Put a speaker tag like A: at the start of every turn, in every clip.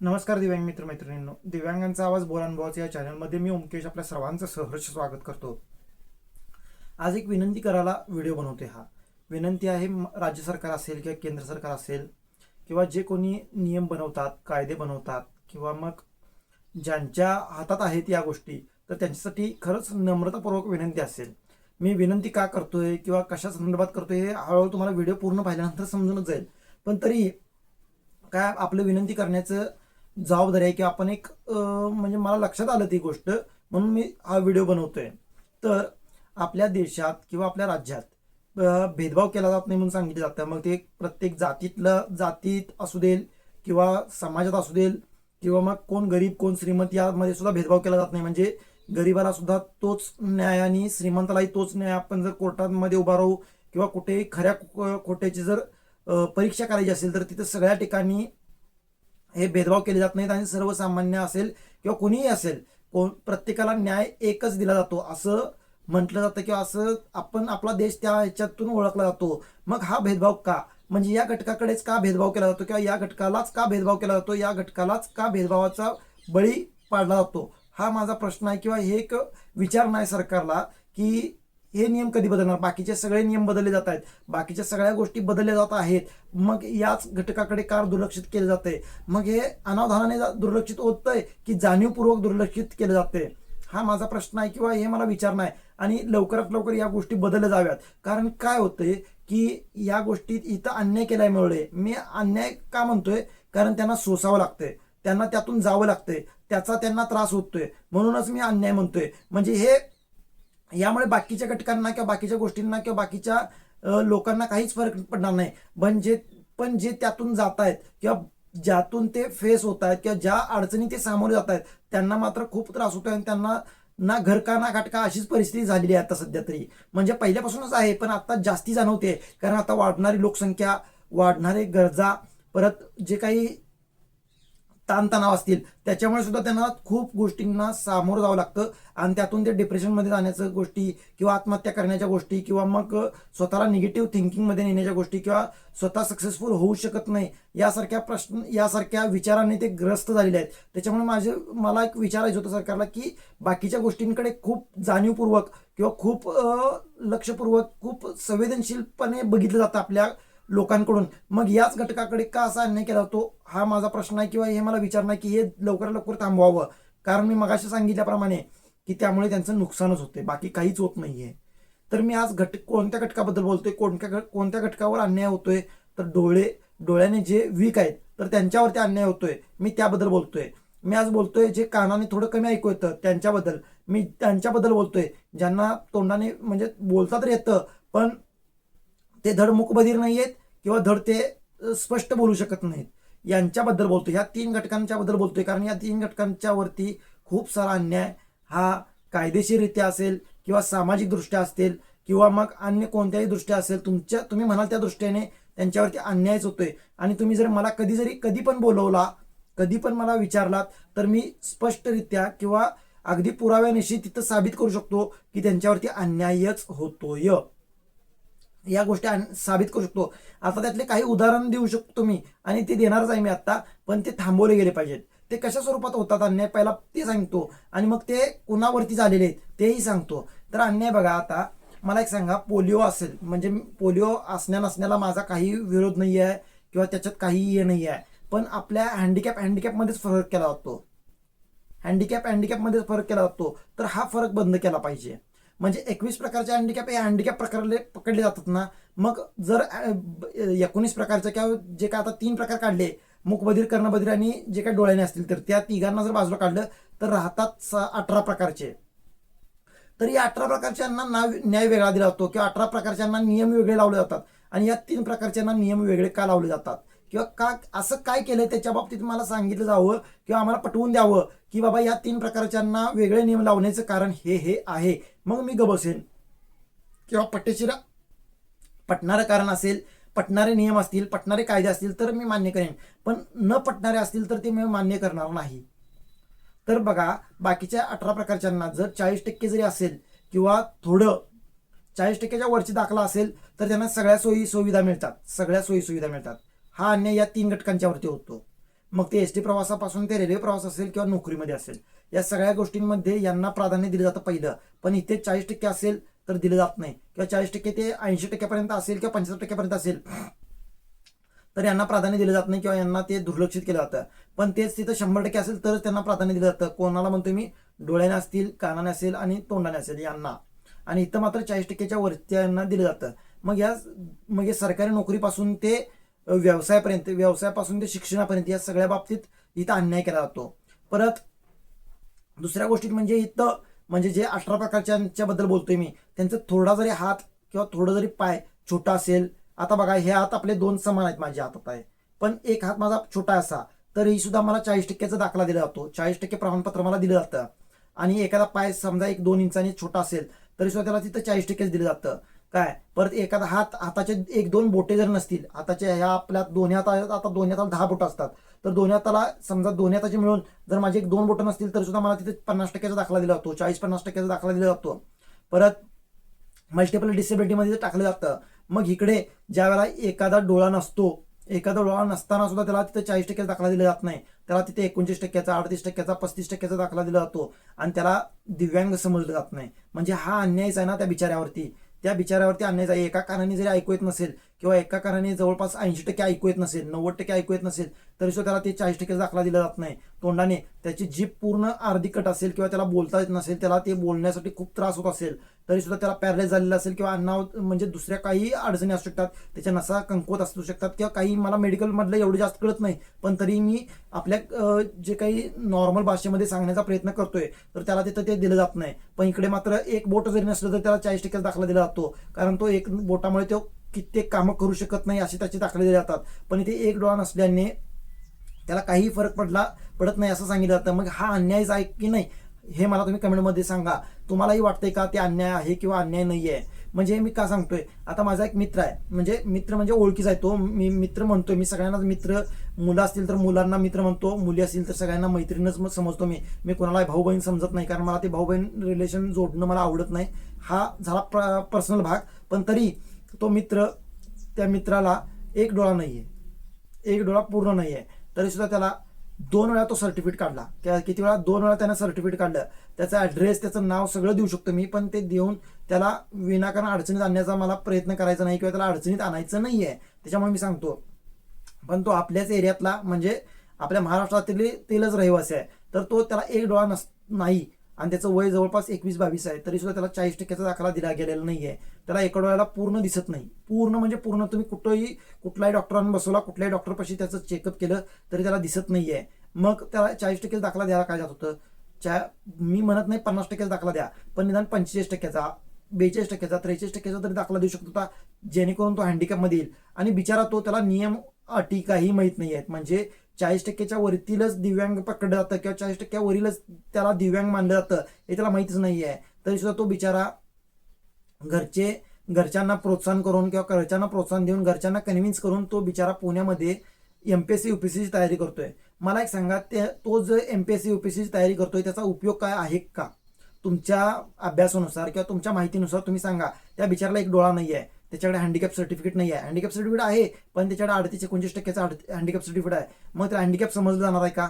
A: नमस्कार दिव्यांग मित्र मैत्रिणींनो दिव्यांगांचा आवाज बोलानुभवाचा या चॅनलमध्ये मी ओमकेश आपल्या सर्वांचं सहर्ष स्वागत करतो. आज एक विनंती करायला व्हिडिओ बनवते हा. विनंती आहे म- राज्य सरकार असेल किंवा केंद्र सरकार असेल किंवा जे कोणी नियम बनवतात कायदे बनवतात किंवा मग ज्यांच्या हातात आहेत या गोष्टी तर त्यांच्यासाठी खरंच नम्रतापूर्वक विनंती असेल. मी विनंती का करतोय किंवा कशा संदर्भात करतोय हे हळूहळू तुम्हाला व्हिडिओ पूर्ण पाहिल्यानंतर समजूनच जाईल. पण तरी काय आपलं विनंती करण्याचं जबाबदारी आहे की आपण एक म्हणजे मला लक्षात आलं ती गोष्ट म्हणून मी हा व्हिडिओ बनवतोय. तर आपल्या देशात किंवा आपल्या राज्यात भेदभाव केला जात नाही म्हणून सांगितलं जातं. मग ते प्रत्येक जातीतलं जातीत असू देल किंवा समाजात असू देल किंवा मग कोण गरीब कोण श्रीमंत यामध्ये सुद्धा भेदभाव केला जात नाही. म्हणजे गरीबाला सुद्धा तोच न्याय आणि श्रीमंतालाही तोच न्याय आपण जर कोर्टामध्ये उभा राहू किंवा कुठेही खऱ्या खोट्याची जर परीक्षा करायची असेल तर तिथं सगळ्या ठिकाणी हे भेदभाव केले जात नाहीत आणि सर्वसामान्य असेल किंवा कोणीही असेल कोण प्रत्येकाला न्याय एकच दिला जातो. असं म्हटलं जातं किंवा असं आपण आपला देश त्या ह्याच्यातून ओळखला जातो. मग हा भेदभाव का? म्हणजे या घटकाकडेच का भेदभाव केला जातो किंवा या घटकालाच का भेदभाव केला जातो? या घटकालाच का भेदभावाचा बळी पाडला जातो? हा माझा प्रश्न आहे किंवा हे एक विचार नाही सरकारला की हे नियम कधी बदलणार? बाकीचे सगळे नियम बदलले जात आहेत. बाकीच्या सगळ्या गोष्टी बदलल्या जात आहेत. मग याच घटकाकडे कार दुर्लक्षित केलं जाते मग हे अनावधानाने जा- दुर्लक्षित होतंय की जाणीवपूर्वक दुर्लक्षित केलं जाते हा माझा प्रश्न आहे किंवा हे मला विचार नाही. आणि लवकरात लवकर या गोष्टी बदलल्या जाव्यात. कारण काय होतंय की या गोष्टीत इथं अन्याय केल्यामुळे मी अन्याय का म्हणतोय? कारण त्यांना सोसावं लागतंय. त्यांना त्यातून जावं लागतंय. त्याचा त्यांना त्रास होतोय. म्हणूनच मी अन्याय म्हणतोय. म्हणजे हे यामुळे बाकीच्या घटकांना किंवा बाकीच्या गोष्टींना किंवा बाकीच्या लोकांना काहीच फरक पडणार नाही. पण जे पण जे त्यातून जात आहेत किंवा ज्यातून ते फेस होत आहेत किंवा ज्या अडचणी ते सामोरे जात आहेत त्यांना मात्र खूप त्रास होतोय आणि त्यांना ना घरका ना घटका अशीच परिस्थिती झालेली आहे आता सध्या तरी. म्हणजे पहिल्यापासूनच आहे पण आता जास्ती जाणवते कारण आता वाढणारी लोकसंख्या वाढणारे गरजा परत जे काही ताणतणाव असतील. त्याच्यामुळे सुद्धा त्यांना खूप गोष्टींना सामोरं जावं लागतं. आणि त्यातून ते डिप्रेशनमध्ये जाण्याच्या गोष्टी किंवा आत्महत्या करण्याच्या गोष्टी किंवा मग स्वतःला निगेटिव्ह थिंकिंगमध्ये नेण्याच्या गोष्टी किंवा स्वतः सक्सेसफुल होऊ शकत नाही यासारख्या प्रश्न यासारख्या विचाराने ते ग्रस्त झालेले आहेत. त्याच्यामुळे माझे मला एक विचारायचं होतं सरकारला की बाकीच्या गोष्टींकडे खूप जाणीवपूर्वक किंवा खूप लक्षपूर्वक खूप संवेदनशीलपणे बघितलं जातं आपल्या लोकांकडून. मग याच घटकाकडे का असा अन्याय केला? जातो हा माझा प्रश्न आहे किंवा हे मला विचार की हे लवकरात लवकर थांबवावं. कारण मी मगाशी सांगितल्याप्रमाणे की त्यामुळे त्यांचं नुकसानच होते बाकी काहीच होत नाहीये. तर मी आज घट कोणत्या घटकाबद्दल बोलतोय? कोणत्या कोणत्या घटकावर अन्याय होतोय? तर डोळे डोळ्याने जे वीक आहेत तर त्यांच्यावरती अन्याय होतोय. मी त्याबद्दल बोलतोय. मी आज बोलतोय जे कानाने थोडं कमी ऐकू येतं त्यांच्याबद्दल. मी त्यांच्याबद्दल बोलतोय. ज्यांना तोंडाने म्हणजे बोलता तर येतं पण ते धड मुकबधीर नाही आहेत किंवा धड ते स्पष्ट बोलू शकत नाहीत. यांच्याबद्दल बोलतोय. ह्या तीन घटकांच्या बद्दल बोलतोय कारण या तीन घटकांच्या वरती खूप सारा अन्याय हा कायदेशीररित्या असेल किंवा सामाजिक दृष्ट्या असेल किंवा मग अन्य कोणत्याही दृष्ट्या असेल तुमच्या तुम्ही म्हणाल त्या दृष्टीने त्यांच्यावरती अन्यायच होतोय. आणि तुम्ही जर मला कधी जरी कधी पण बोलवला कधी पण मला विचारलात तर मी स्पष्टरित्या किंवा अगदी पुराव्यानिशी तिथं साबित करू शकतो की त्यांच्यावरती अन्यायच होतोय. या गोष्टी साबित करू शकतो. आता त्यातले काही उदाहरण देऊ शकतो मी आणि ते देणारच आहे मी आता पण ते थांबवले गेले पाहिजेत. ते कशा स्वरूपात होतात अन्याय पहिला ते सांगतो. आणि मग ते कुणावरती झालेले आहेत तेही सांगतो. तर अन्याय बघा आता मला एक सांगा पोलिओ असेल म्हणजे पोलिओ असण्या नसण्याला माझा काही विरोध नाही आहे किंवा त्याच्यात काही हे नाही आहे पण आपल्या हँडिकॅप हँडिकॅपमध्येच फरक केला जातो. हँडिकॅप हँडिकॅपमध्येच फरक केला जातो. तर हा फरक बंद केला पाहिजे. म्हणजे एकवीस प्रकारचे हँडिकॅप हे हँडिकॅप प्रकारले पकडले जातात ना. मग जर एकोणीस प्रकारचे किंवा जे काय आता तीन प्रकार काढले मुखबधीर कर्णबधीर आणि जे काही डोळ्याने असतील तर त्या तिघांना जर बाजूला काढलं तर राहतात अठरा प्रकारचे. तर या अठरा प्रकारच्यांना नाव न्याय वेगळा दिला जातो किंवा अठरा प्रकारच्यांना नियम वेगळे लावले जातात आणि या तीन प्रकारच्यांना नियम वेगळे का लावले जातात? किंवा का असं काय केलंय त्याच्या बाबतीत मला सांगितलं जावं किंवा आम्हाला पटवून द्यावं की बाबा या तीन प्रकारच्यांना वेगळे नियम लावण्याचं कारण हे हे आहे. मग मी ग बसेन किंवा पट्टेशिरा. पटणारं कारण असेल पटणारे नियम असतील पटणारे कायदे असतील तर मी मान्य करेन. पण न पटणारे असतील तर ते मी मान्य करणार नाही. तर बघा बाकीच्या अठरा प्रकारच्यांना जर चाळीस टक्के जरी असेल किंवा थोडं चाळीस टक्क्याच्या वरची दाखला असेल तर त्यांना सगळ्या सोयी सुविधा मिळतात. सगळ्या सोयी सुविधा मिळतात. हा अन्याय या तीन घटकांच्या वरती होतो. मग ते एस टी प्रवासापासून ते रेल्वे प्रवास असेल किंवा नोकरीमध्ये असेल. या सगळ्या गोष्टींमध्ये यांना प्राधान्य दिलं जातं पहिलं. पण इथे चाळीस टक्के असेल तर दिलं जात नाही. किंवा चाळीस टक्के ते ऐंशी टक्क्यापर्यंत असेल किंवा पंच्याहत्तर टक्क्यापर्यंत असेल तर यांना प्राधान्य दिलं जात नाही किंवा यांना ते दुर्लक्षित केलं जातं. पण तेच तिथं शंभर टक्के असेल तरच त्यांना प्राधान्य दिलं जातं. कोणाला म्हणतो मी? डोळ्याने असतील कानाने असेल आणि तोंडाने असेल यांना. आणि इथं मात्र चाळीस टक्क्याच्या वरती यांना दिलं जातं. मग या मग हे सरकारी नोकरीपासून ते व्यवसायापर्यंत व्यवसायापासून ते शिक्षणापर्यंत या सगळ्या बाबतीत इथं अन्याय केला जातो. परत दुसऱ्या गोष्टीत म्हणजे इथं म्हणजे जे अठरा प्रकारच्या बद्दल बोलतोय मी त्यांचं थोडा जरी हात किंवा थोडं जरी पाय छोटा असेल आता बघा हे हात आपले दोन समान आहेत माझ्या हातात आहे. पण एक हात माझा छोटा असा तरी सुद्धा मला चाळीस टक्क्याचा दाखला दिला जातो. चाळीस टक्के प्रमाणपत्र मला दिलं जातं. आणि एखादा पाय समजा एक दोन इंचानी छोटा असेल तरी सुद्धा त्याला तिथं चाळीस टक्केच दिलं जातं. काय? परत एखादा हात हाताचे एक दोन बोटे जर नसतील हाताच्या ह्या आपल्या दोन्ही हाता आता दोन्ही हाताला दहा बोटं असतात. तर दोन्ही हाताला समजा दोन्ही हाताचे मिळून जर माझे एक दोन बोटं नसतील तर सुद्धा मला तिथे पन्नास टक्क्याचा दाखला दिला जातो चाळीस पन्नास टक्क्याचा दाखला दिला जातो. परत मल्टिपल डिसेबिलिटीमध्ये टाकलं जातं मग इकडे ज्या वेळेला एखादा डोळा नसतो एखादा डोळा नसताना सुद्धा त्याला तिथे चाळीस टक्क्याचा दाखला दिला जात नाही. त्याला तिथे एकोणचाळीस टक्क्याचा अडतीस टक्क्याचा पस्तीस टक्क्याचा दाखला दिला जातो आणि त्याला दिव्यांग समजलं जात नाही. म्हणजे हा अन्यायच आहे ना त्या बिचाऱ्यावरती. त्या बिचाऱ्यावरती अन्याय आहे एका कानाने जरी ऐकू येत नसेल किंवा एका कानाने जवळपास ऐंशी टक्के ऐकू येत नसेल नव्वद टक्के ऐकू येत नसेल तरी सुद्धा त्याला ते चाळीस टक्के दाखला दिला जात नाही. तोंडाने त्याची जीभ पूर्ण अर्धी कट असेल किंवा त्याला बोलता येत नसेल त्याला ते बोलण्यासाठी खूप त्रास होत असेल. तरी सुद्धा त्याला पॅरलाइज झालेला असेल किंवा अन्नाव म्हणजे दुसऱ्या काही अडचणी असू शकतात त्याच्या नसा कमकुवत असू शकतात किंवा काही मला मेडिकलमधलं एवढं जास्त कळत नाही पण तरी मी आपल्या जे काही नॉर्मल भाषेमध्ये सांगण्याचा प्रयत्न करतोय तर त्याला तिथं ते दिलं जात नाही. पण इकडे मात्र एक बोट जरी नसलं तर त्याला चाळीस टक्के दाखला दिला जातो कारण तो एक बोटामुळे तो कित्येक कामं करू शकत नाही असे त्याचे दाखले दिले जातात. पण इथे एक डोळा नसल्याने त्याला काही फरक पडला पडत नाही असं सांगितलं जातं. मग हा अन्यायच आहे की नाही? हे मला तुम्ही कमेंटमध्ये सांगा. तुम्हालाही वाटतंय का ते अन्याय आहे किंवा अन्याय नाही आहे म्हणजे मी का सांगतोय? आता माझा एक मित्र आहे. म्हणजे मित्र म्हणजे ओळखीचा आहे तो. मी मित्र म्हणतोय. मी सगळ्यांना मित्र. मुलं असतील तर मुलांना मित्र म्हणतो. मुली असतील तर सगळ्यांना मैत्रीणच मग समजतो मी. मी कोणाला भाऊ बहीण समजत नाही. कारण मला ते भाऊ बहीण रिलेशन जोडणं मला आवडत नाही. हा झाला पर्सनल भाग. पण तरी तो मित्र त्या मित्राला एक डोळा नाही आहे एक डोळा पूर्ण नाही आहे तरी सुद्धा त्याला दोन वेळा तो सर्टिफिकेट काढला. त्या किती वेळा? दोन वेळा त्यानं सर्टिफिकेट काढलं. त्याचा ॲड्रेस त्याचं नाव सगळं देऊ शकतो मी पण ते देऊन त्याला विनाकारण अडचणीत आणण्याचा मला प्रयत्न करायचा नाही किंवा त्याला अडचणीत आणायचं नाही आहे त्याच्यामुळे मी सांगतो. पण तो आपल्याच एरियातला म्हणजे आपल्या महाराष्ट्रातील तेलच रहिवासी आहे. तर तो त्याला एक डोळा नस नाही. आणि त्याचं वय जवळपास एकवीस बावीस आहे. तरी सुद्धा त्याला चाळीस टक्क्याचा दाखला दिला गेलेला नाही आहे त्याला एका वेळेला पूर्ण दिसत नाही. पूर्ण म्हणजे पूर्ण तुम्ही कुठंही कुठलाही डॉक्टरांना बसवला कुठल्याही डॉक्टरपाशी त्याचं चेकअप केलं तरी त्याला दिसत नाही आहे मग त्याला चाळीस टक्के दाखला द्यायला काय जात होतं? चा मी म्हणत नाही पन्नास टक्क्याचा दाखला द्या पण निदान पंचेचाळीस टक्क्याचा बेचाळीस टक्क्याचा त्रेचाळीस टक्क्याचा तरी दाखला देऊ शकतो होता जेणेकरून तो हँडिकॅपमध्ये येईल. आणि बिचारा तो त्याला नियम अटी काही माहीत नाही आहेत म्हणजे चाळीस टक्क्याच्या वरतीलच दिव्यांग पकडलं जातं किंवा चाळीस टक्क्यावरीलच त्याला दिव्यांग मानलं जातं हे त्याला माहितीच नाही आहे तरी सुद्धा तो बिचारा घरचे घरच्यांना प्रोत्साहन करून किंवा घरच्यांना प्रोत्साहन देऊन घरच्यांना कन्व्हिन्स करून तो बिचारा पुण्यामध्ये एम पी एस सी युपीएससीची तयारी करतोय. मला एक सांगा ते तो जो एम पी एस सी युपीएससीची तयारी करतोय त्याचा उपयोग काय आहे का? तुमच्या अभ्यासानुसार किंवा तुमच्या माहितीनुसार तुम्ही सांगा. त्या बिचाराला एक डोळा नाही आहे त्याच्याकडे हँडिकॅप सर्टिफिकेट नाही आहे. हँडिकॅप सर्टिफिकेट आहे पण त्याच्याकडे अडतीस एकोणतीस टक्क्याचा हँडिकॅप सर्टिफिकेट आहे. मग त्या हँडिकॅप समजलं जाणार आहे का?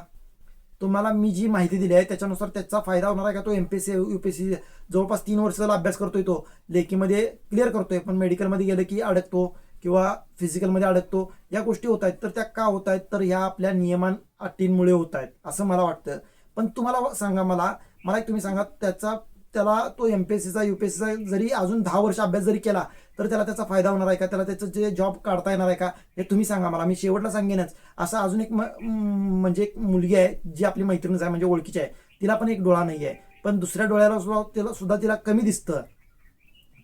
A: तुम्हाला मी जी माहिती दिली आहे त्याच्यानुसार त्याचा फायदा होणार आहे का? तो M P C U P C जवळपास तीन वर्षाला अभ्यास करतोय तो. लेखीमध्ये क्लिअर करतोय पण मेडिकलमध्ये गेलं की अडकतो किंवा फिजिकलमध्ये अडकतो. या गोष्टी होत आहेत. तर त्या का होत आहेत? तर ह्या आपल्या नियमान अटींमुळे होत आहेत असं मला वाटतं. पण तुम्हाला सांगा मला मला एक तुम्ही सांगा त्याचा त्याला तो एम पी एस सीचा यू पी एस सीचा जरी अजून दहा वर्ष अभ्यास जरी केला तर त्याला त्याचा फायदा होणार आहे का? त्याला त्याचं जे जॉब काढता येणार आहे का? हे तुम्ही सांगा मला. मी शेवटला सांगेनच. असं अजून एक म- म्हणजे एक मुलगी आहे जी आपली मैत्रीणच आहे म्हणजे ओळखीची आहे. तिला पण एक डोळा नाही आहे पण दुसऱ्या डोळ्याला सुद्धा तिला सुद्धा तिला कमी दिसतं.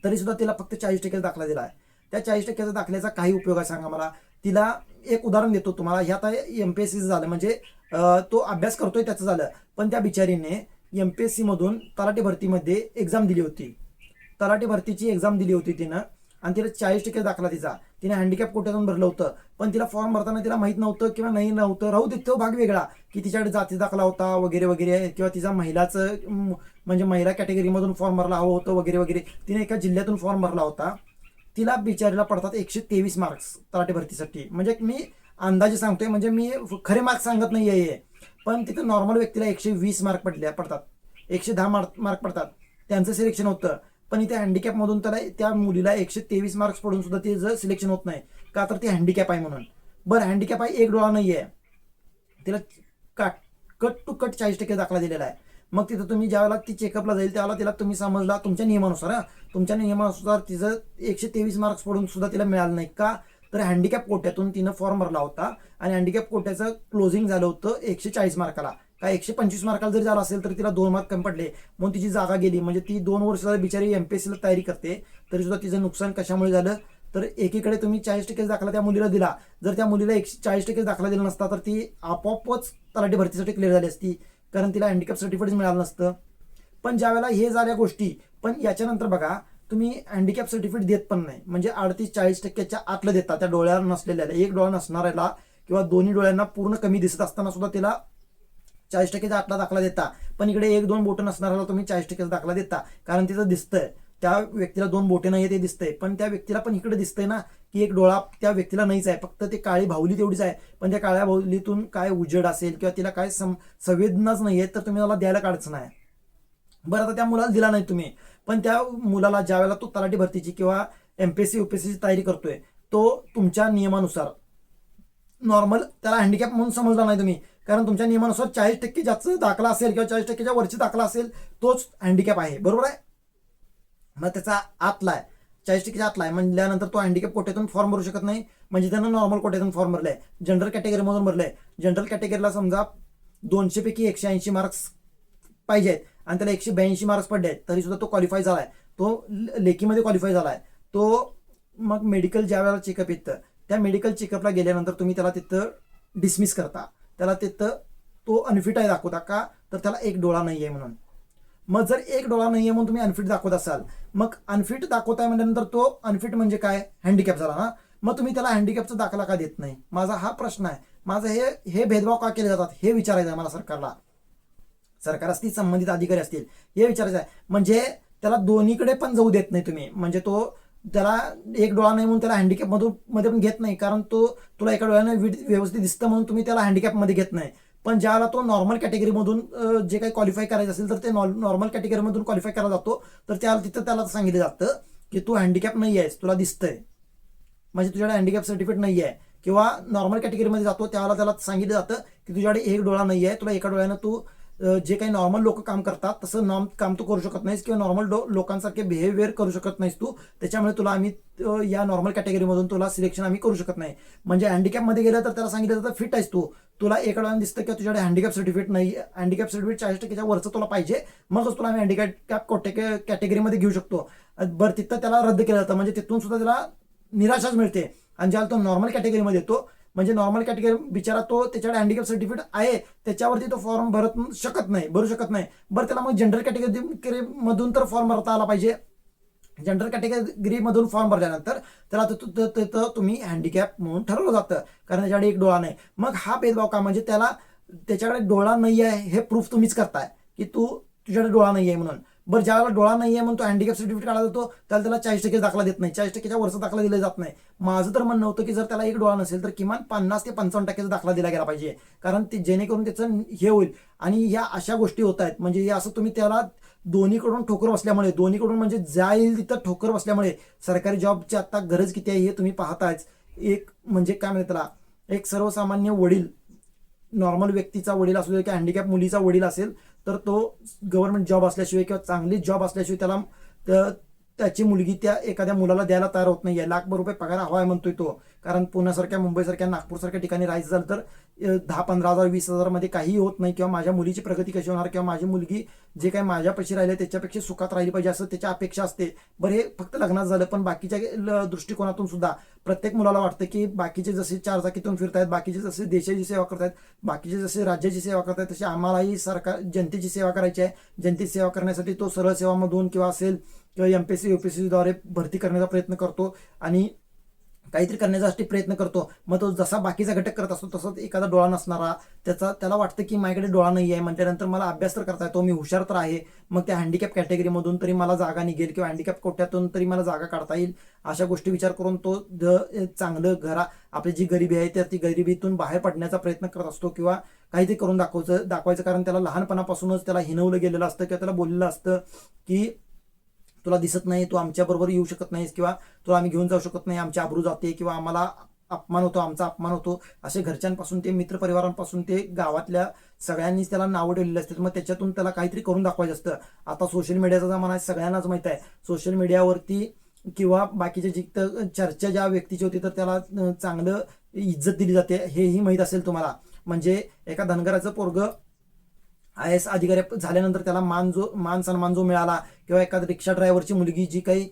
A: तरी सुद्धा तिला फक्त चाळीस टक्क्याचा दाखला दिला आहे त्या चाळीस टक्क्याचा दाखल्याचा काही उपयोग आहे सांगा मला. तिला एक उदाहरण देतो तुम्हाला. ह्या आता एम पी एस सीचं झालं. म्हणजे तो अभ्यास करतोय त्याचं झालं. पण त्या बिचारीने एम पी एस सीमधून तलाठी भरतीमध्ये एक्झाम दिली होती. तलाठी भरतीची एक्झाम दिली होती तिनं. आणि तिला चाळीस टक्के दाखला तिचा. तिने हँडिकॅप कोट्यातून भरलं होतं. पण तिला फॉर्म भरताना तिला माहीत नव्हतं किंवा नाही नव्हतं. राहू देतो भाग वेगळा. की तिच्याकडे जाती दाखला होता वगैरे वगैरे. किंवा तिचा महिलाचं म्हणजे महिला कॅटेगरीमधून फॉर्म भरला हवं होतं वगैरे वगैरे. तिने एका जिल्ह्यातून फॉर्म भरला होता. तिला बिचारीला पडतात एकशे तेवीस मार्क्स तलाठी भरतीसाठी. म्हणजे मी अंदाजे सांगतोय म्हणजे मी खरे मार्क्स सांगत नाही आहे पण तिथं नॉर्मल व्यक्तीला एकशे वीस मार्क पडले पडतात. एकशे दहा मार्क मार्क पडतात. त्यांचं सिलेक्शन होतं. पण इथे हँडिकॅपमधून त्याला त्या मुलीला एकशे तेवीस मार्क्स पडून सुद्धा तिचं सिलेक्शन होत नाही का तर ती हँडिकॅप आहे म्हणून. बरं हँडिकॅप आहे एक डोळा नाही आहे तिला काट कट टू कट चाळीस टक्के दाखला दिलेला आहे. मग तिथं तुम्ही ज्यावेळेला ती चेकअपला जाईल त्यावेळेला तिला तुम्ही समजला तुमच्या नियमानुसार हा. तुमच्या नियमानुसार तिचं एकशे तेवीस मार्क्स पडून सुद्धा तिला मिळालं नाही का? तर हँडिकॅप कोट्यातून तिनं फॉर्म भरला होता. आणि हँडिकॅप कोट्याचं क्लोजिंग झालं होतं एकशे चाळीस मार्काला. काय एकशे पंचवीस मार्काला जरी झालं असेल तर तिला दोन मार्क कमी पडले. म्हणून तिची जागा गेली. म्हणजे ती दोन वर्ष बिचारी एमपीएससीला तयारी करते. तरी सुद्धा तिचं नुकसान कशामुळे झालं? तर एकीकडे तुम्ही चाळीस टक्के दाखला त्या मुलीला दिला. जर त्या मुलीला एकशे चाळीस टक्के दाखला दिला नसता तर ती आपोआपच तलाठी भरतीसाठी क्लिअर झाली असती. कारण तिला हँडिकॅप सर्टिफिकेट मिळालं नसतं. पण ज्यावेळेला हे झाल्या गोष्टी पण याच्यानंतर बघा तुम्ही हँडिकॅप सर्टिफिकेट देत पण नाही. म्हणजे अडतीस चाळीस टक्क्याच्या आतलं देता. त्या डोळ्यावर नसलेल्याला एक डोळा नसणाऱ्याला किंवा दोन्ही डोळ्यांना पूर्ण कमी दिसत असताना सुद्धा तिला चाळीस टक्केचा आतला दाखला देता. पण इकडे एक दोन बोटं नसणाऱ्याला तुम्ही चाळीस टक्केचा दाखला देता. कारण तिथं दिसतंय. त्या व्यक्तीला दोन बोटे नाही ते दिसतंय. पण त्या व्यक्तीला पण इकडे दिसतंय ना की एक डोळा त्या व्यक्तीला नाहीच आहे. फक्त ते काळी भावली तेवढीच आहे. पण त्या काळ्या भावलीतून काय उजेड असेल किंवा तिला काय सम संवेदनाच नाही आहेत तर तुम्ही त्याला द्यायला काढच नाही. बरं आता त्या मुलाला दिला नाही तुम्ही. पण त्या मुलाला ज्या वेळेला तो तलाठी भरतीची किंवा एम पी एस एमपीएससी युपीएससीची तयारी करतोय तो तुमच्या नियमानुसार नॉर्मल त्याला हँडिकॅप म्हणून समजला नाही तुम्ही. कारण तुमच्या नियमानुसार चाळीस टक्के ज्याचं दाखला असेल किंवा चाळीस टक्केच्या वरची दाखला असेल तोच हँडिकॅप आहे. बरोबर आहे? मग त्याचा आतला आहे. चाळीस टक्केच्या आतला आहे. म्हणल्यानंतर तो हँडिकॅप कोट्यातून फॉर्म भरू शकत नाही. म्हणजे त्यानं नॉर्मल कोट्यातून फॉर्म भरलाय. जनरल कॅटेगरीमधून भरलाय. जनरल कॅटेगरीला समजा दोनशे पैकी एकशे ऐंशी मार्क्स पाहिजेत. आणि त्याला एकशे ब्याऐंशी मार्क्स पडले आहेत. तरी सुद्धा तो क्वालिफाय झालाय. तो लेकीमध्ये लेखीमध्ये क्वालिफाय झालाय. तो मग मेडिकल ज्या वेळेला चेकअप येतं त्या मेडिकल चेकअपला गेल्यानंतर तुम्ही त्याला तिथं डिसमिस करता. त्याला तिथं तो अनफिट आहे दाखवता का? तर त्याला एक डोळा नाही आहे म्हणून. मग जर एक डोळा नाही आहे म्हणून तुम्ही अनफिट दाखवत असाल मग अनफिट दाखवताय म्हटल्यानंतर तो अनफिट म्हणजे काय? हँडिकॅप झाला ना? मग तुम्ही त्याला हँडिकॅपचा दाखला का देत नाही? माझा हा प्रश्न आहे. माझं हे हे भेदभाव का केले जातात हे विचारायचं आहे मला सरकारला. सरकार असतील संबंधित अधिकारी असतील हे विचारायचं आहे. म्हणजे त्याला दोन्हीकडे पण जाऊ देत नाही तुम्ही. म्हणजे तो त्याला एक डोळा नाही म्हणून त्याला हँडिकॅप मधून मध्ये पण घेत नाही. कारण तो तुला एका डोळ्याने व्यवस्थित दिसतं म्हणून तुम्ही त्याला हँडिकॅपमध्ये घेत नाही. पण ज्याला तो नॉर्मल कॅटेगरीमधून जे काही क्वालिफाय करायचं असेल तर ते नॉर्मल कॅटेगरीमधून क्वालिफाय करायला जातो. तर त्याला तिथं त्याला सांगितलं जातं की तू हँडिकॅप नाही आहेस तुला दिसतंय. म्हणजे तुझ्याकडे हँडिकॅप सर्टिफिकेट नाही आहे. किंवा नॉर्मल कॅटेगरीमध्ये जातो त्यावेळेला त्याला सांगितलं जातं की तुझ्याकडे एक डोळा नाही आहे तुला एका डोळ्यानं तू जे काही नॉर्मल लोक काम करतात तसं नॉर्म काम तू करू शकत नाहीस किंवा नॉर्मल लोकांसारखे बिहेवियर करू शकत नाहीस तू. त्याच्यामुळे तुला आम्ही या नॉर्मल कॅटेगरीमधून तुला सिलेक्शन आम्ही करू शकत नाही. म्हणजे हँडिकॅपमध्ये गेलं तर त्याला सांगितलं जातं फिट आहेस तू. तुला एका वेळा दिसतं की तुझ्याकडे हँडिकॅप सर्टिफिकेट नाही हँडिकॅप सर्टिफिकेट चाळीस टक्केच्या वरचं तुला पाहिजे. मगच तुला आम्ही हँडिकॅप कोटे कॅटेगरीमध्ये घेऊ शकतो. बरं तिथं त्याला रद्द केलं जातं. म्हणजे तिथून सुद्धा त्याला निराशाच मिळते. आणि ज्याला तो नॉर्मल कॅटेगरीमध्ये येतो म्हणजे नॉर्मल कॅटेगरी बिचारा तो त्याच्याकडे हँडिकॅप सर्टिफिकेट आहे त्याच्यावरती तो फॉर्म भरत शकत नाही भरू शकत नाही. बरं त्याला मग जनरल कॅटेगरी मधून तर फॉर्म भरता आला पाहिजे. जनरल कॅटेगरी मधून फॉर्म भरल्यानंतर त्याला तिथं तिथं तुम्ही हँडिकॅप म्हणून ठरवलं जातं. कारण त्याच्याकडे एक डोळा नाही. मग हा भेदभाव का? म्हणजे त्याला त्याच्याकडे डोळा नाही आहे हे प्रूफ तुम्हीच करताय की तू तुझ्याकडे डोळा नाही आहे म्हणून. बरं ज्याला डोळा नाही आहे म्हणून तो हँडिकॅप सर्टिफिकेट काढला जातो त्याला त्याला चाळीस टक्के दाखला देत नाही. चाळीस टक्केच्या वरचा दाखला दिला जात नाही. माझं तर म्हणणं होतं की जर त्याला एक डोळा नसेल तर किमान पन्नास ते पंचावन्न टक्क्याचा दाखला दिला गेला पाहिजे. कारण ते जेणेकरून त्याचं हे होईल. आणि या अशा गोष्टी होत आहेत. म्हणजे हे असं तुम्ही त्याला दोन्हीकडून ठोकर बसल्यामुळे दोन्हीकडून म्हणजे जाईल तिथं ठोकर बसल्यामुळे सरकारी जॉबची आता गरज किती आहे हे तुम्ही पाहताच एक म्हणजे काय म्हणतात त्याला एक सर्वसामान्य वडील नॉर्मल व्यक्तीचा वडील असू दे किंवा हँडिकॅप मुलीचा वडील असेल तर तो गव्हर्नमेंट जॉब असल्याशिवाय किंवा चांगली जॉब असल्याशिवाय त्याला त्याची मुलगी त्या एखाद्या मुलाला द्यायला तयार होत नाही आहे लाखभर रुपये पगार हवा आहे म्हणतोय तो. कारण पुण्यासारख्या मुंबईसारख्या नागपूरसारख्या ठिकाणी राहायचं झालं तर दहा पंधरा हजार वीस हजारमध्ये काही होत नाही किंवा माझ्या मुलीची प्रगती कशी होणार किंवा माझी मुलगी जे काही माझ्यापाशी राहिले त्याच्यापेक्षा सुखात राहिली पाहिजे असं त्याच्या अपेक्षा असते. बरं हे फक्त लग्नात झालं पण बाकीच्या ल- दृष्टिकोनातून सुद्धा प्रत्येक मुलाला वाटतं की बाकीचे जसे चार चाकीतून फिरतायत बाकीचे जसे देशाची सेवा करतायत बाकीचे जसे राज्याची सेवा करतायत तसे आम्हालाही सरकार जनतेची सेवा करायची आहे. जनतेची सेवा करण्यासाठी तो सरळ सेवामधून किंवा असेल किंवा M P A C U P UPSC द्वारे भरती करण्याचा प्रयत्न करतो आणि काहीतरी करण्यासाठी प्रयत्न करतो. मग तो जसा बाकीचा घटक करत असतो तसंच एखादा डोळा नसणारा त्याचा त्याला वाटतं की माझ्याकडे डोळा नाही आहे म्हटल्यानंतर मला अभ्यास तर करता येतो मी हुशार तर आहे. मग त्या हँडिकॅप कॅटेगरीमधून तरी मला जागा निघेल किंवा हँडिकॅप कोट्यातून तरी मला जागा काढता येईल. अशा गोष्टी विचार करून तो द चांगलं घरा आपली जी गरिबी आहे त्या ती गरिबीतून बाहेर पडण्याचा प्रयत्न करत असतो किंवा काहीतरी करून दाखवायचं दाखवायचं कारण त्याला लहानपणापासूनच त्याला हिनवलं गेलेलं असतं किंवा त्याला बोललेलं असतं की तुला दिसत नाही तू आमच्याबरोबर येऊ शकत नाहीस किंवा तुला आम्ही घेऊन जाऊ शकत नाही आमची आबरू जाते किंवा आम्हाला अपमान होतो आमचा अपमान होतो असे घरच्यांपासून ते मित्रपरिवारांपासून ते गावातल्या सगळ्यांनीच त्याला नावं ठेवलेली असतात. मग त्याच्यातून त्याला काहीतरी करून दाखवायचं असतं. आता सोशल मीडियाचा जमाना सगळ्यांनाच माहीत आहे. सोशल मीडियावरती किंवा बाकीच्या जिथं चर्चा ज्या व्यक्तीची होती तर त्याला चांगलं इज्जत दिली जाते हेही माहीत असेल तुम्हाला. म्हणजे एका धनगराचं पोरग आय एस अधिकारी झाल्यानंतर त्याला मान जो मान सन्मान जो मिळाला किंवा एखाद्या रिक्षा ड्रायव्हरची मुलगी जी काही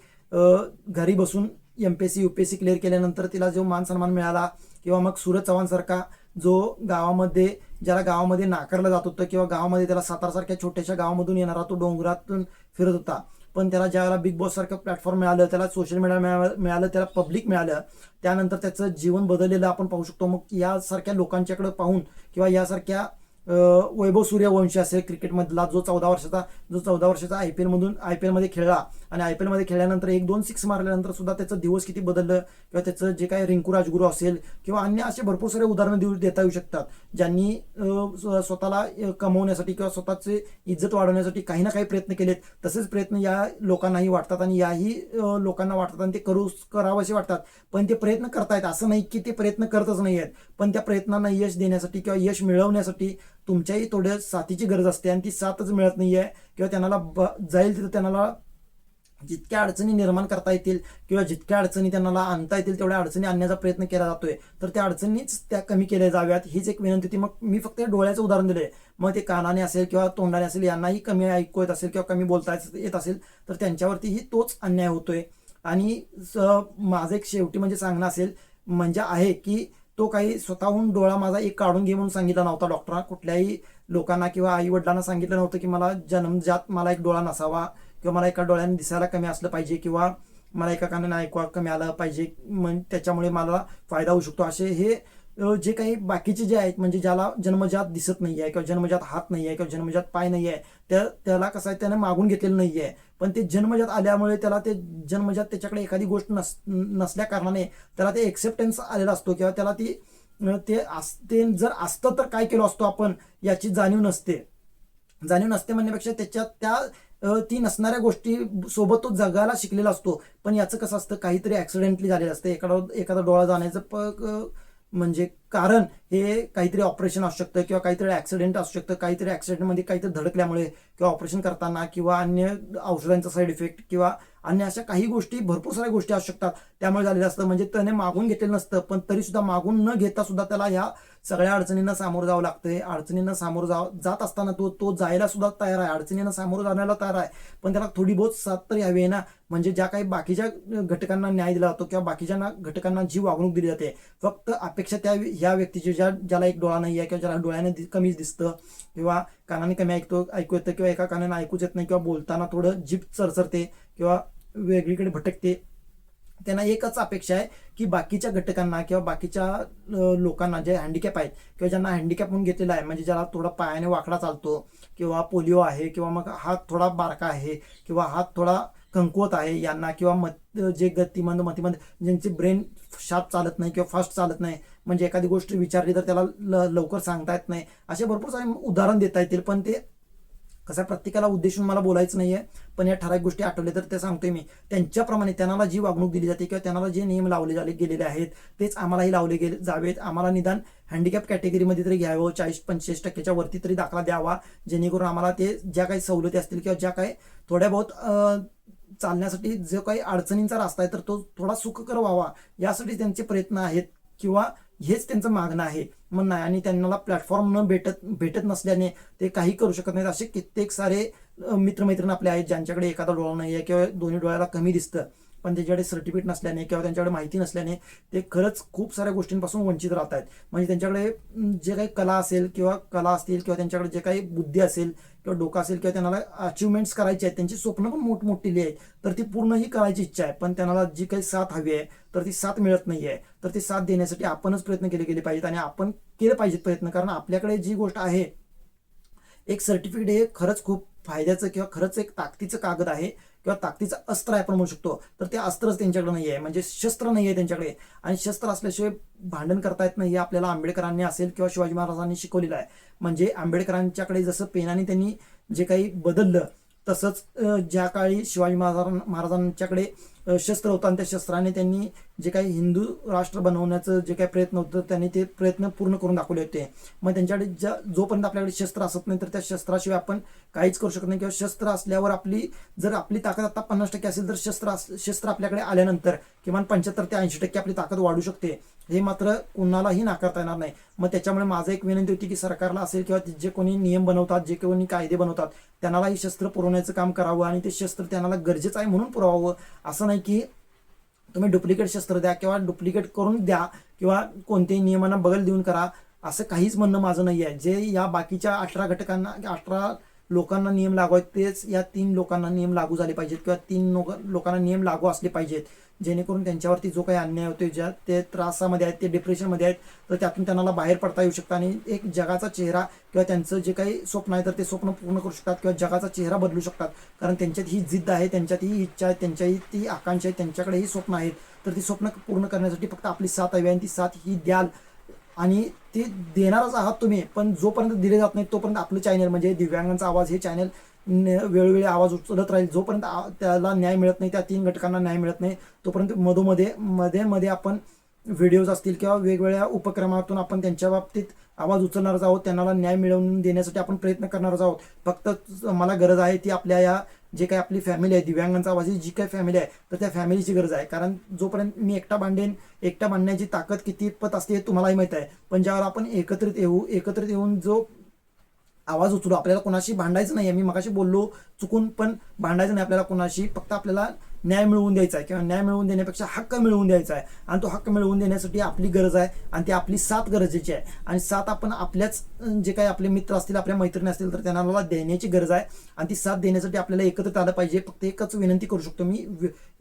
A: घरी बसून M P S C U P S C clear केल्यानंतर तिला जो मान सन्मान मिळाला किंवा मग सूरज चव्हाणसारखा जो गावामध्ये ज्याला गावामध्ये नाकारलं जात होतं किंवा गावामध्ये त्याला सातारासारख्या छोट्याशा गावामधून येणारा तो डोंगरातून फिरत होता. पण त्याला ज्यावेळेला बिग बॉस सारखं प्लॅटफॉर्म मिळालं त्याला सोशल मीडिया मिळालं मिळालं त्याला पब्लिक मिळालं त्यानंतर त्याचं जीवन बदललेलं आपण पाहू शकतो. मग यासारख्या लोकांच्याकडे पाहून किंवा यासारख्या वैभव सूर्यवंशी असेल क्रिकेटमधला जो चौदा वर्षाचा जो चौदा वर्षाचा आय पी एलमधून आय पी एलमध्ये खेळला. आणि आय पी एलमध्ये खेळल्यानंतर एक दोन सिक्स मारल्यानंतर सुद्धा त्याचं दिवस किती बदललं किंवा त्याचं जे काही रिंकू राजगुरू असेल किंवा अन्य असे भरपूर सारे उदाहरणं देऊ देता येऊ शकतात. ज्यांनी स्वतःला कमवण्यासाठी किंवा स्वतःचे इज्जत वाढवण्यासाठी काही ना काही प्रयत्न केलेत. तसेच प्रयत्न या लोकांनाही वाटतात आणि याही लोकांना वाटतात आणि ते करू करावेसे वाटतात. पण ते प्रयत्न करतायत. असं नाही की ते प्रयत्न करतच नाही आहेत पण त्या प्रयत्नांना यश देण्यासाठी किंवा यश मिळवण्यासाठी तुमच्याही थोड्या साथीची गरज असते आणि ती साथच मिळत नाही आहे किंवा त्यांना ब- जाईल तिथं त्यांना जितक्या अडचणी निर्माण करता येतील किंवा जितक्या अडचणी त्यांना आणता येतील तेवढ्या अडचणी आणण्याचा प्रयत्न केला जातोय. तर त्या अडचणीच त्या कमी केल्या जाव्यात हीच एक विनंती होती. मग मी फक्त डोळ्याचं उदाहरण दिले मग ते कानाने असेल किंवा तोंडाने असेल यांनाही कमी ऐकू येत असेल किंवा कमी बोलता येत असेल तर त्यांच्यावरतीही तोच अन्याय होतोय. आणि स- माझं एक शेवटी म्हणजे सांगणं असेल म्हणजे आहे की तो काही स्वतःहून डोळा माझा एक काढून घे म्हणून सांगितला नव्हता डॉक्टरांना कुठल्याही लोकांना किंवा आई वडिलांना सांगितलं नव्हतं की मला जन्मजात मला एक डोळा नसावा किंवा मला एका डोळ्याने दिसायला कमी असलं पाहिजे किंवा मला एका कानाने ऐकवा कमी आलं पाहिजे त्याच्यामुळे मला फायदा होऊ शकतो. असे हे जे काही बाकीचे जे आहेत म्हणजे ज्याला जन्मजात दिसत नाही आहे किंवा जन्मजात हात नाही आहे किंवा जन्मजात पाय नाही आहे त्या त्याला कसं आहे त्याने मागून घेतलेलं नाही आहे पण ते जन्मजात आल्यामुळे त्याला ते जन्मजात त्याच्याकडे एखादी गोष्ट नस नसल्या कारणाने त्याला ते एक्सेप्टन्स आलेला असतो किंवा त्याला ती ते अस ते जर असतं तर काय केलं असतो आपण याची जाणीव नसते. जाणीव नसते म्हणण्यापेक्षा त्याच्यात त्या ती नसणाऱ्या गोष्टी सोबत तो जगायला शिकलेला असतो. पण याचं कसं असतं काहीतरी ऍक्सिडेंटली झालेलं असतं. एखादा एखादा डोळा जाण्याचं प म्हणजे कारण हे काहीतरी ऑपरेशन असू शकतं किंवा काहीतरी ऍक्सिडेंट असू शकतं. काहीतरी ऍक्सिडेंटमध्ये काहीतरी धडकल्यामुळे किंवा ऑपरेशन करताना किंवा अन्य औषधांचा साईड इफेक्ट किंवा आणि अशा काही गोष्टी भरपूर साऱ्या गोष्टी असू शकतात. त्यामुळे झालेलं असतं म्हणजे त्याने मागून घेतलेलं नसतं पण तरी सुद्धा मागून न घेता सुद्धा त्याला ह्या सगळ्या अडचणींना सामोरं जावं लागतंय अडचणींना सामोरं जा जात असताना तो तो जायला सुद्धा तयार आहे. अडचणींना सामोरं जाण्याला तयार आहे. पण त्याला थोडी बहुत साथ तरी हवी आहे ना. म्हणजे ज्या काही बाकीच्या घटकांना न्याय दिला जातो किंवा बाकीच्या घटकांना जी वागणूक दिली जाते. फक्त अपेक्षा त्या ह्या व्यक्तीची ज्या ज्याला एक डोळा नाही आहे किंवा ज्याला डोळ्याने दि- कमीच दिसतं किंवा कानाने कमी ऐकतो ऐकू येतं किंवा एका कानाने ऐकूच येत नाही किंवा बोलताना थोडं जीप चरचरते किंवा वेगळीकडे भटकते त्यांना एकच अपेक्षा आहे की बाकीच्या घटकांना किंवा बाकीच्या लोकांना जे हँडिकॅप आहेत किंवा ज्यांना हँडिकॅप म्हणून घेतलेला आहे म्हणजे ज्याला थोडा पायाने वाकडा चालतो किंवा पोलिओ आहे किंवा मग हात थोडा बारका आहे किंवा हात थोडा कमकुवत आहे यांना किंवा मत जे गतिमंद मतिमंद ज्यांचे ब्रेन शार्प चालत नाही किंवा फास्ट चालत नाही म्हणजे एखादी गोष्ट विचारली तर त्याला ल- लवकर सांगता येत नाही. असे भरपूर सारे उदाहरण देता येतील पण ते कसं प्रत्येकाला उद्देशून मला बोलायचं नाहीये पण या ठराविक गोष्टी आठवल्या तर ते सांगतोय मी. त्यांच्याप्रमाणे त्यांना जी वागणूक दिली जाते किंवा त्यांना जे नियम लावले झाले गेलेले आहेत तेच आम्हालाही लावले गेले जावेत. आम्हाला निदान हँडिकॅप कॅटेगरीमध्ये तरी घ्यावं चाळीस पंचेचाळीस टक्क्याच्या वरती तरी दाखला द्यावा जेणेकरून आम्हाला ते ज्या काही सवलती असतील किंवा ज्या काही थोड्या बहुत चालण्यासाठी जो काही अडचणींचा रस्ता आहे तर तो थोडा सुखकर व्हावा. यासाठी त्यांचे प्रयत्न आहेत किंवा हेच त्यांचं मागणं आहे. म्हणणं आहे आणि त्यांना प्लॅटफॉर्म न भेटत भेटत नसल्याने ते काही करू शकत नाहीत. असे कित्येक सारे अ, मित्रमैत्रीण आपले आहेत ज्यांच्याकडे एखादा डोळा नाही आहे किंवा दोन्ही डोळ्याला कमी दिसतं. पण त्यांच्याकडे सर्टिफिकेट नसल्याने किंवा त्यांच्याकडे माहिती नसल्याने ते खरंच खूप साऱ्या गोष्टींपासून वंचित राहत आहेत म्हणजे त्यांच्याकडे जे काही कला असेल किंवा कला असतील किंवा त्यांच्याकडे जे काही बुद्धी असेल किंवा डोकं असेल किंवा त्यांना अचिव्हमेंट्स करायचे आहेत त्यांची स्वप्न पण मोठमोठी आहेत तर ती पूर्ण ही करायची इच्छा आहे. पण त्यांना जी काही साथ हवी आहे तर ती साथ मिळत नाही आहे. तर ती साथ देण्यासाठी आपणच प्रयत्न केले गेले पाहिजेत आणि आपण केले पाहिजेत प्रयत्न. कारण आपल्याकडे जी गोष्ट आहे एक सर्टिफिकेट हे खरंच खूप फायद्याचं किंवा खरंच एक ताकदीचं कागद आहे. किंवा ताकदीचं अस्त्र आहे आपण म्हणू शकतो. तर ते अस्त्रच त्यांच्याकडे नाही आहे म्हणजे शस्त्र नाही आहे त्यांच्याकडे. आणि शस्त्र असल्याशिवाय भांडण करता येत नाही हे आपल्याला आंबेडकरांनी असेल किंवा शिवाजी महाराजांनी शिकवलेलं आहे. म्हणजे आंबेडकरांच्याकडे जसं पेनाने त्यांनी जे काही बदललं तसंच ज्या काळी शिवाजी महाराजां महाराजांच्याकडे शस्त्र होतं आणि त्या शस्त्राने त्यांनी जे काही हिंदू राष्ट्र बनवण्याचं जे काही प्रयत्न होतं त्यांनी ते प्रयत्न पूर्ण करून दाखवले होते. मग त्यांच्याकडे ज्या जोपर्यंत आपल्याकडे शस्त्र असत नाही तर त्या शस्त्राशिवाय आपण काहीच करू शकत नाही. किंवा शस्त्र असल्यावर आपली जर आपली ताकद आता पन्नास टक्के असेल तर शस्त्र अस- शस्त्र आपल्याकडे आल्यानंतर किमान पंच्याहत्तर ते ऐंशी टक्के आपली ताकद वाढू शकते. हे मात्र कुणालाही नाकारता येणार नाही. मग त्याच्यामुळे माझं एक विनंती होती की सरकारला असेल किंवा जे कोणी नियम बनवतात जे कोणी कायदे बनवतात त्यांनाही शस्त्र पुरवण्याचं काम करावं आणि ते शस्त्र त्यांना गरजेचं आहे म्हणून पुरवावं. असं नाही की तुम्ही डुप्लिकेट शस्त्र द्या किंवा डुप्लिकेट करून द्या किंवा कोणत्याही नियमांना बगल देऊन करा असं काहीच म्हणणं माझं नाही आहे जे या बाकीच्या अठरा घटकांना अठरा लोकांना नियम लागू आहेत तेच या तीन लोकांना नियम लागू झाले पाहिजेत किंवा तीन लोकांना नियम लागू असले पाहिजेत. जेणेकरून त्यांच्यावरती जो काही अन्याय होतो ज्या ते त्रासामध्ये आहेत ते डिप्रेशनमध्ये आहेत तर त्यातून त्यांना बाहेर पडता येऊ शकतं. आणि एक जगाचा चेहरा किंवा त्यांचं जे काही स्वप्न आहे तर ते स्वप्न पूर्ण करू शकतात किंवा जगाचा चेहरा बदलू शकतात. कारण त्यांच्यात ही जिद्द आहे त्यांच्यात ही इच्छा आहे त्यांच्याही ती आकांक्षा आहे त्यांच्याकडे ही स्वप्न आहेत. तर ती स्वप्न पूर्ण करण्यासाठी फक्त आपली साथ हवी आहे आणि ती साथ ही द्याल. आणि ते देणारच आहात तुम्ही पण जोपर्यंत दिले जात नाही तोपर्यंत आपलं चॅनल म्हणजे दिव्यांगांचा आवाज हे चॅनल वेळोवेळी आवाज उचलत राहील. जोपर्यंत आ- त्याला न्याय मिळत नाही त्या तीन घटकांना न्याय मिळत नाही तोपर्यंत मधोमध्ये मध्ये मध्ये आपण व्हिडिओज असतील किंवा वेगवेगळ्या उपक्रमातून आपण त्यांच्या बाबतीत आवाज उचलणारच आहोत. त्यांना न्याय मिळवून देण्यासाठी आपण प्रयत्न करणारच आहोत. फक्त मला गरज आहे ती आपल्या या जे काही आपली फॅमिली आहे दिव्यांगांचा आवाज ही जी काही फॅमिली आहे तर त्या फॅमिलीची गरज आहे. कारण जोपर्यंत मी एकटा भांडेन एकटा बांधण्याची ताकद किती पत असते हे तुम्हालाही माहीत आहे. पण ज्यावर आपण एकत्रित येऊ एकत्रित येऊन जो आवाज उचलू. आपल्याला कोणाशी भांडायचं नाही मी मगाशी बोललो चुकून पण भांडायचं नाही आपल्याला कोणाशी. फक्त आपल्याला न्याय मिळवून द्यायचा आहे. किंवा न्याय मिळवून देण्यापेक्षा हक्क मिळवून द्यायचा आहे. आणि तो हक्क मिळवून देण्यासाठी आपली गरज आहे आणि ती आपली साथ गरजेची आहे. आणि साथ आपण आपल्याच जे काही आपले मित्र असतील आपल्या मैत्रिणी असतील तर त्यांना देण्याची गरज आहे. आणि ती साथ देण्यासाठी आपल्याला एकत्रित आलं पाहिजे. फक्त एकच विनंती करू शकतो मी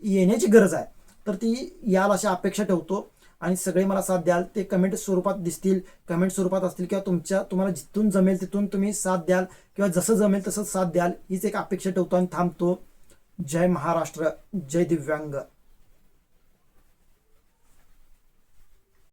A: येण्याची गरज आहे. तर ती याला अशा अपेक्षा ठेवतो. आणि सगळे मला साथ द्याल ते कमेंट स्वरूपात दिसतील कमेंट स्वरूपात असतील किंवा तुमच्या तुम्हाला जिथून जमेल तिथून तुम्ही साथ द्याल किंवा जसं जमेल तसं साथ द्याल हीच एक अपेक्षा ठेवतो आणि थांबतो. जय महाराष्ट्र जय दिव्यांग.